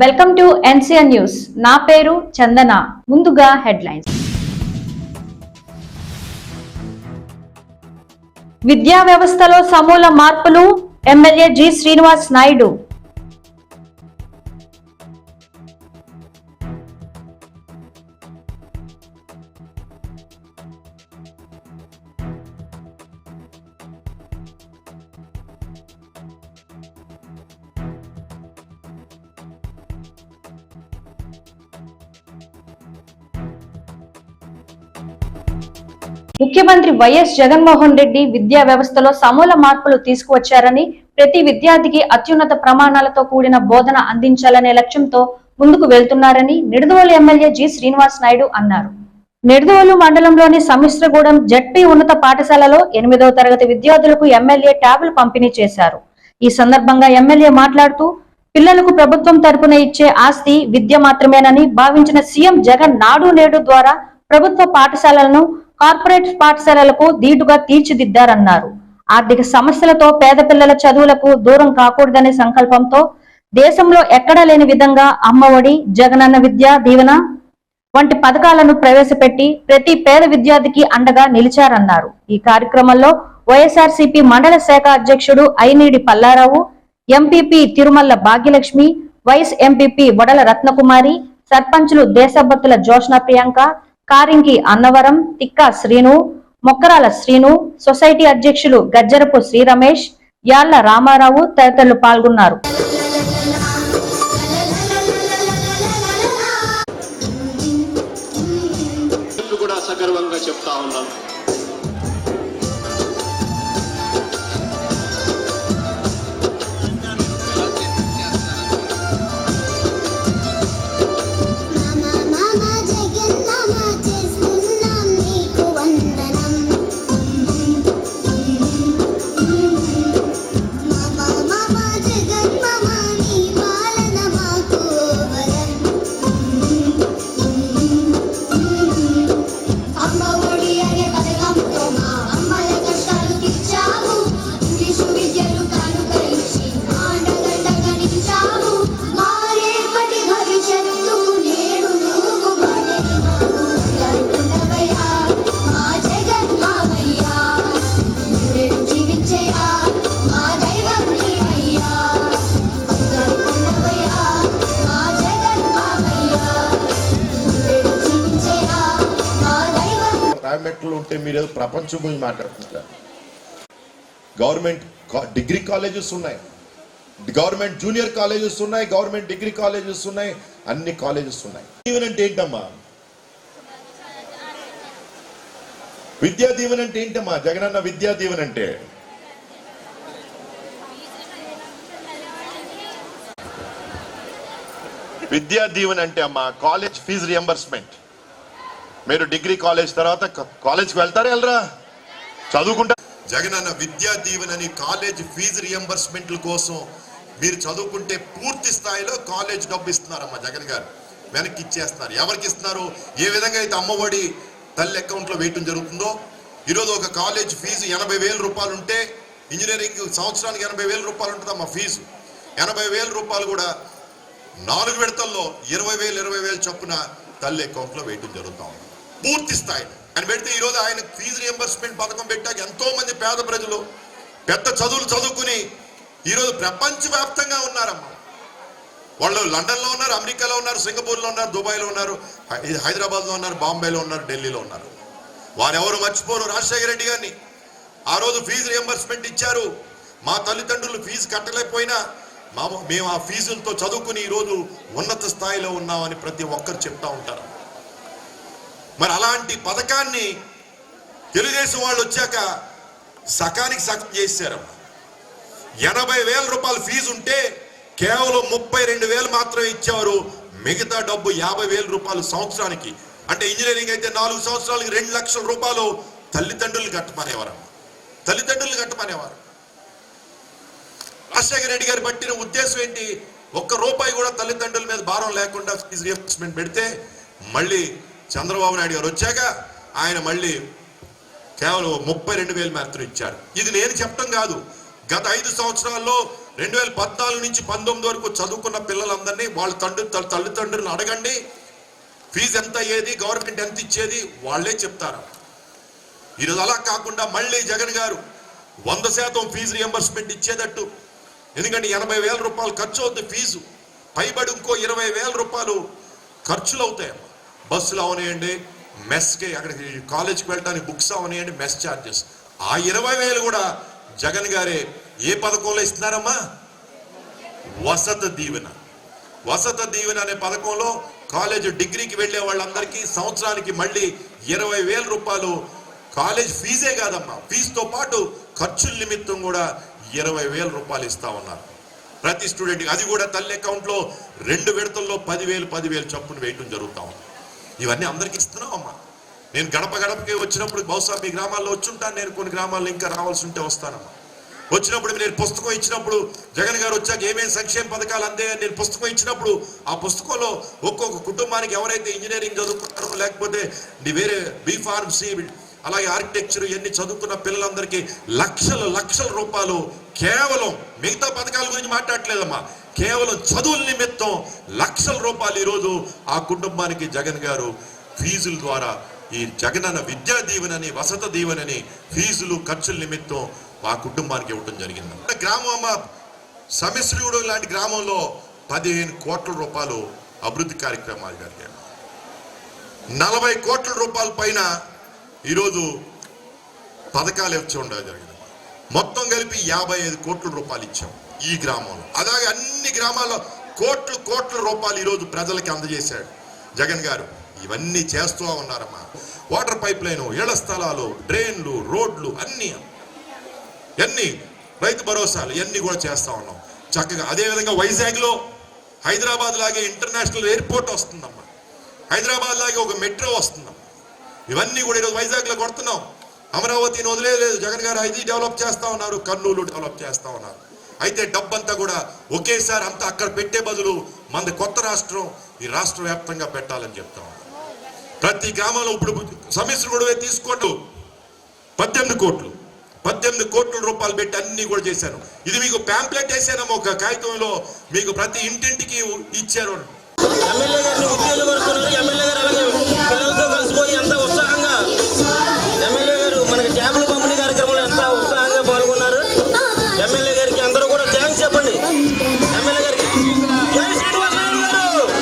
Welcome to NCN news. నా పేరు చందన. ముందుగా హెడ్లైన్స్. విద్యా వ్యవస్థలో సమూల మార్పులు ఎమ్మెల్యే జి శ్రీనివాస్ నాయుడు. ముఖ్యమంత్రి వైఎస్ జగన్మోహన్ రెడ్డి విద్యా వ్యవస్థలో సమూల మార్పులు తీసుకువచ్చారని ప్రతి విద్యార్థికి అత్యున్నత ప్రమాణాలతో కూడిన బోధన అందించాలనే లక్ష్యంతో ముందుకు వెళ్తున్నారని నిడదవోలు ఎమ్మెల్యే జి శ్రీనివాస్ నాయుడు అన్నారు. నిడదవోలు మండలంలోని సమిశ్రగూడెం జడ్పీ ఉన్నత పాఠశాలలో ఎనిమిదవ తరగతి విద్యార్థులకు ఎమ్మెల్యే ట్యాబులు పంపిణీ చేశారు. ఈ సందర్భంగా ఎమ్మెల్యే మాట్లాడుతూ పిల్లలకు ప్రభుత్వం తరపున ఇచ్చే ఆస్తి విద్య మాత్రమేనని భావించిన సీఎం జగన్ నాడు నేడు ద్వారా ప్రభుత్వ పాఠశాలలను కార్పొరేట్ పాఠశాలలకు ధీటుగా తీర్చిదిద్దారన్నారు. ఆర్థిక సమస్యలతో పేద పిల్లల చదువులకు దూరం కాకూడదనే సంకల్పంతో దేశంలో ఎక్కడా లేని విధంగా అమ్మఒడి జగనన్న విద్యా దీవెన వంటి పథకాలను ప్రవేశపెట్టి ప్రతి పేద విద్యార్థికి అండగా నిలిచారన్నారు. ఈ కార్యక్రమంలో వైఎస్ఆర్సీపీ మండల శాఖ అధ్యక్షుడు Ainidi Pallarao MPP Tirumalla Bhagyalakshmi vice MPP Vadala Ratnakumari సర్పంచులు దేశభక్తుల జోష్న ప్రియాంక కారింగి అన్నవరం తిక్క శ్రీను మొక్కరాల శ్రీను సొసైటీ అధ్యక్షులు గజ్జరపు శ్రీ రమేష్ యాళ్ళ రామారావు తదితరులు పాల్గొన్నారు. కూడా సగర్వంగా చెప్తా ఉన్నాను. ఉంటే మీరు ఏదో ప్రపంచం గురించి మాట్లాడుతున్నారు గవర్నమెంట్ డిగ్రీ కాలేజెస్ ఉన్నాయి. గవర్నమెంట్ జూనియర్ కాలేజెస్ ఉన్నాయి గవర్నమెంట్ డిగ్రీ కాలేజెస్ ఉన్నాయి అన్ని కాలేజెస్ ఉన్నాయి. దీవెన అంటే ఏంటమ్మా? విద్యా దీవెన అంటే ఏంటమ్మా? జగనన్న విద్యా దీవెన అంటే? విద్యా దీవెన అంటే అమ్మా కాలేజ్ ఫీజు రియంబర్స్మెంట్. మీరు డిగ్రీ కాలేజ్ తర్వాత కాలేజ్కి వెళ్తారా వెళ్ళరా చదువుకుంటా అన్న విద్యా దీవెనని కాలేజ్ ఫీజు రియంబర్స్మెంట్ల కోసం మీరు చదువుకుంటే పూర్తి స్థాయిలో కాలేజ్ డబ్బు ఇస్తున్నారమ్మా జగన్ గారు. వెనక్కి ఇచ్చేస్తున్నారు. ఎవరికి ఇస్తున్నారు ఏ విధంగా అయితే అమ్మఒడి తల్లి అకౌంట్లో వేయటం జరుగుతుందో ఈరోజు ఒక కాలేజ్ ఫీజు ఎనభై వేల రూపాయలు ఉంటే ఇంజనీరింగ్ సంవత్సరానికి ఎనభై వేల రూపాయలు ఉంటుందమ్మా ఫీజు. ఎనభై వేల రూపాయలు కూడా నాలుగు విడతల్లో ఇరవై వేలు ఇరవై వేలు చొప్పున తల్లి అకౌంట్లో వేయటం జరుగుతూ ఉంది పూర్తి స్థాయి. ఆయన పెడితే ఈరోజు ఆయన ఫీజు రియంబర్స్మెంట్ పథకం పెట్టాక ఎంతో మంది పేద ప్రజలు పెద్ద చదువులు చదువుకుని ఈరోజు ప్రపంచవ్యాప్తంగా ఉన్నారమ్మా. వాళ్ళు లండన్లో ఉన్నారు అమెరికాలో ఉన్నారు సింగపూర్లో ఉన్నారు దుబాయ్లో ఉన్నారు హైదరాబాద్లో ఉన్నారు బాంబేలో ఉన్నారు ఢిల్లీలో ఉన్నారు. వారు ఎవరు మర్చిపోరు రాజశేఖర రెడ్డి గారిని. ఆ రోజు ఫీజు రియంబర్స్మెంట్ ఇచ్చారు. మా తల్లిదండ్రులు ఫీజు కట్టలేకపోయినా మా మేము ఆ ఫీజులతో చదువుకుని ఈరోజు ఉన్నత స్థాయిలో ఉన్నామని ప్రతి ఒక్కరు చెప్తా ఉంటారు. మరి అలాంటి పథకాన్ని తెలుగుదేశం వాళ్ళు వచ్చాక సకానికి సగం చేశారు ఎనభై వేల రూపాయల ఫీజు ఉంటే కేవలం ముప్పై రెండు వేలు మాత్రమే ఇచ్చేవారు. మిగతా డబ్బు యాభై వేల రూపాయలు సంవత్సరానికి. అంటే ఇంజనీరింగ్ అయితే నాలుగు సంవత్సరాలకి రెండు లక్షల రూపాయలు తల్లిదండ్రులు కట్టమనేవారు తల్లిదండ్రులు కట్టమనేవారు. రాజశేఖర రెడ్డి గారు పట్టిన ఉద్దేశం ఏంటి? ఒక్క రూపాయి కూడా తల్లిదండ్రుల మీద భారం లేకుండా ఫీజు రియంబర్స్మెంట్ పెడితే మళ్ళీ చంద్రబాబు నాయుడు గారు వచ్చాక ఆయన మళ్ళీ కేవలం ముప్పై రెండు వేలు మాత్రం ఇచ్చారు. ఇది నేను చెప్పడం కాదు. గత ఐదు సంవత్సరాల్లో రెండు వేల పద్నాలుగు నుంచి పంతొమ్మిది వరకు చదువుకున్న పిల్లలందరినీ వాళ్ళ తండ్రి తల్లి- తల్లిదండ్రులను అడగండి. ఫీజు ఎంత అయ్యేది గవర్నమెంట్ ఎంత ఇచ్చేది వాళ్ళే చెప్తారు. ఈరోజు అలా కాకుండా మళ్ళీ జగన్ గారు వంద శాతం ఫీజు రియంబర్స్మెంట్ ఇచ్చేటట్టు. ఎందుకంటే ఎనభై వేల రూపాయలు ఖర్చు అవుతుంది ఫీజు. పైబడి ఇంకో ఇరవై వేల రూపాయలు ఖర్చులు అవుతాయి బస్సులు అవనియండి మెస్కి అక్కడికి కాలేజ్కి వెళ్ళడానికి బుక్స్ అవనియండి మెస్ ఛార్జెస్ ఆ ఇరవై వేలు కూడా జగన్ గారే ఏ పథకంలో ఇస్తున్నారమ్మా? వసత దీవెన. వసత దీవెన అనే పథకంలో కాలేజ్ డిగ్రీకి వెళ్ళే వాళ్ళందరికీ సంవత్సరానికి మళ్ళీ ఇరవై వేల రూపాయలు. కాలేజ్ ఫీజే కాదమ్మా. ఫీజుతో పాటు ఖర్చుల నిమిత్తం కూడా ఇరవై వేల రూపాయలు ఇస్తా ఉన్నారు. ప్రతి స్టూడెంట్ అది కూడా తల్లి అకౌంట్లో రెండు విడతల్లో పదివేలు పదివేలు చప్పున వేయటం జరుగుతా ఉంది. ఇవన్నీ అందరికీ ఇస్తున్నాం అమ్మా. నేను గడప గడపకి వచ్చినప్పుడు బహుశా మీ గ్రామాల్లో వచ్చుంటాను నేను కొన్ని గ్రామాల్లో ఇంకా రావాల్సి ఉంటే వస్తానమ్మా. వచ్చినప్పుడు నేను పుస్తకం ఇచ్చినప్పుడు జగన్ గారు వచ్చాక ఏమేమి సంక్షేమ పథకాలు అందాయని నేను పుస్తకం ఇచ్చినప్పుడు ఆ పుస్తకంలో ఒక్కొక్క కుటుంబానికి ఎవరైతే ఇంజనీరింగ్ చదువుకుంటారో లేకపోతే వేరే బీఫార్మసీ అలాగే ఆర్కిటెక్చర్ ఇవన్నీ చదువుకున్న పిల్లలందరికీ లక్షల లక్షల రూపాయలు కేవలం మిగతా పథకాల గురించి మాట్లాడట్లేదమ్మా. కేవలం చదువుల నిమిత్తం లక్షల రూపాయలు ఈరోజు ఆ కుటుంబానికి జగన్ గారు ఫీజుల ద్వారా ఈ జగనన్న విద్యా దీవెనని వసత దీవెనని ఫీజులు ఖర్చుల నిమిత్తం ఆ కుటుంబానికి ఇవ్వడం జరిగింది. గ్రామం అమ్మ సమిశ్రీగూడెం లాంటి గ్రామంలో పదిహేను కోట్ల రూపాయలు అభివృద్ధి కార్యక్రమాలు జరిగాయి. నలభై కోట్ల రూపాయల పైన ఈరోజు పథకాలు ఇచ్చి ఉండడం జరిగింది. మొత్తం కలిపి యాభై ఐదు కోట్ల రూపాయలు ఇచ్చాం ఈ గ్రామంలో. అలాగే అన్ని గ్రామాల్లో కోట్లు కోట్ల రూపాయలు ఈరోజు ప్రజలకి అందజేశాడు. జగన్ గారు ఇవన్నీ చేస్తూ ఉన్నారమ్మా. వాటర్ పైప్ లైన్ ఇళ్ళ స్థలాలు డ్రైన్లు రోడ్లు అన్నీ. అన్ని రైతు భరోసాలు ఇవన్నీ కూడా చేస్తూ ఉన్నాం. చక్కగా అదేవిధంగా వైజాగ్లో హైదరాబాద్ లాగే ఇంటర్నేషనల్ ఎయిర్పోర్ట్ వస్తుందమ్మా. హైదరాబాద్ లాగే ఒక మెట్రో వస్తుందమ్మా. ఇవన్నీ కూడా ఈరోజు వైజాగ్లో కొడుతున్నాం. అమరావతిని వదిలేదు జగన్ గారు అది డెవలప్ చేస్తా ఉన్నారు కర్నూలు డెవలప్ చేస్తా ఉన్నారు. అయితే డబ్బంతా కూడా ఒకేసారి అంతా అక్కడ పెట్టే బదులు మన కొత్త రాష్ట్రం ఈ రాష్ట్ర వ్యాప్తంగా పెట్టాలని చెప్తా ప్రతి గ్రామంలో ఇప్పుడు సమస్యలు కూడా తీసుకోండు. పద్దెనిమిది కోట్లు పద్దెనిమిది కోట్ల రూపాయలు పెట్టి అన్ని కూడా చేశాను ఇది మీకు ప్యాంప్లెట్ వేసానమ్మా ఒక కాగితంలో మీకు ప్రతి ఇంటింటికి ఇచ్చారు.